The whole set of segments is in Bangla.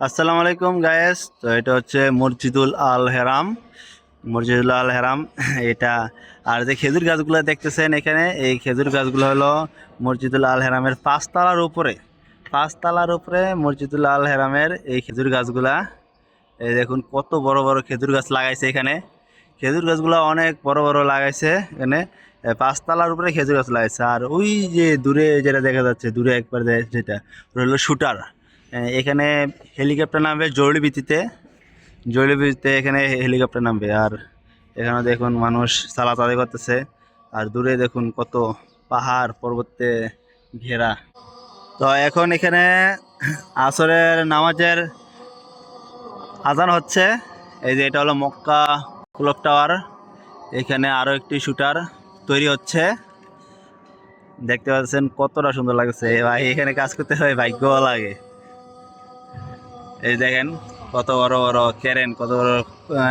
আসসালামু আলাইকুম গায়েস তো এটা হচ্ছে মসজিদুল আল হেরাম। মসজিদুল আল হেরাম, এটা। আর যে খেজুর গাছগুলো দেখতেছেন এখানে, এই খেজুর গাছগুলো হলো মসজিদুল আল হেরামের পাঁচতলার উপরে। পাঁচতলার উপরে মসজিদুল আল হেরামের এই খেজুর গাছগুলা। এই দেখুন, কত বড় বড় খেজুর গাছ লাগাইছে এখানে। খেজুর গাছগুলো অনেক বড় বড় লাগাইছে এখানে। পাঁচতলার উপরে খেজুর গাছ লাগাইছে। আর ওই যে দূরে যেটা দেখা যাচ্ছে, দূরে একবার যেটা হলো শুটার। এখানে হেলিকপ্টার নামবে জরুরি ভিত্তিতে। জরুরি ভিত্তিতে এখানে হেলিকপ্টার নামবে। আর এখানে দেখুন মানুষ চালাচালি করতেছে। আর দূরে দেখুন কত পাহাড় পর্বতে ঘেরা। তো এখন এখানে আসরের নামাজের আজান হচ্ছে। এই যে এটা হলো মক্কা ক্লক টাওয়ার। এখানে আরও একটি শুটার তৈরি হচ্ছে। দেখতে পাচ্ছেন কতটা সুন্দর লাগছে। ভাই, এখানে কাজ করতে হয় ভাগ্য লাগে। এই দেখেন, কত বড় বড় ক্যারেন কত বড়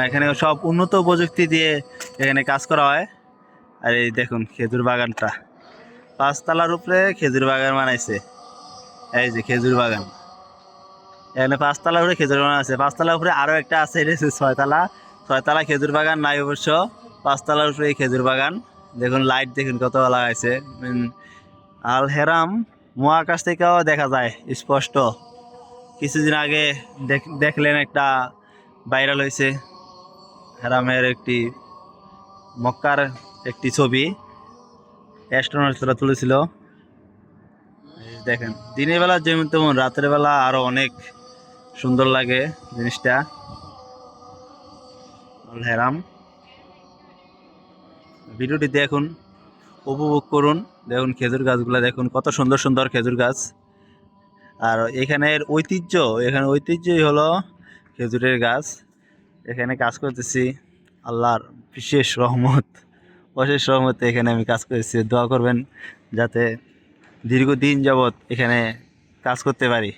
এখানে সব উন্নত প্রযুক্তি দিয়ে এখানে কাজ করা হয়। আর এই দেখুন, খেজুর বাগানটা। পাঁচতলার উপরে খেজুর বাগান বানাইছে। এই যে খেজুর বাগান। এখানে পাঁচতলা উপরে খেজুর বাগান আছে। পাঁচতলার উপরে আরও একটা আছে এটা ছয়তলা। ছয়তলা খেজুর বাগান নাই অবশ্য। পাঁচতলার উপরে খেজুর বাগান। দেখুন লাইট দেখুন কত লাগাইছে। আল হেরাম মহাকাশ থেকেও দেখা যায়, স্পষ্ট। কিছুদিন আগে দেখ- দেখলেন একটা ভাইরাল হয়েছে হেরামের একটি মক্কার একটি ছবি। অ্যাস্ট্রোনটরা তুলেছিল। দেখেন, দিনের বেলা যেমন তেমন, রাতের বেলা আরও অনেক সুন্দর লাগে জিনিসটা। হেরাম। ভিডিওটি দেখুন, উপভোগ করুন, দেখুন খেজুর গাছগুলো, দেখুন কত সুন্দর সুন্দর খেজুর গাছ। আর এখানের ঐতিহ্য, এখানে ঐতিহ্যই হলো খেজুরের গাছ। এখানে কাজ করতেছি আল্লাহর বিশেষ রহমত, অশেষ রহমতে এখানে আমি কাজ করেছি দোয়া করবেন যাতে দীর্ঘদিন যাবৎ এখানে কাজ করতে পারি।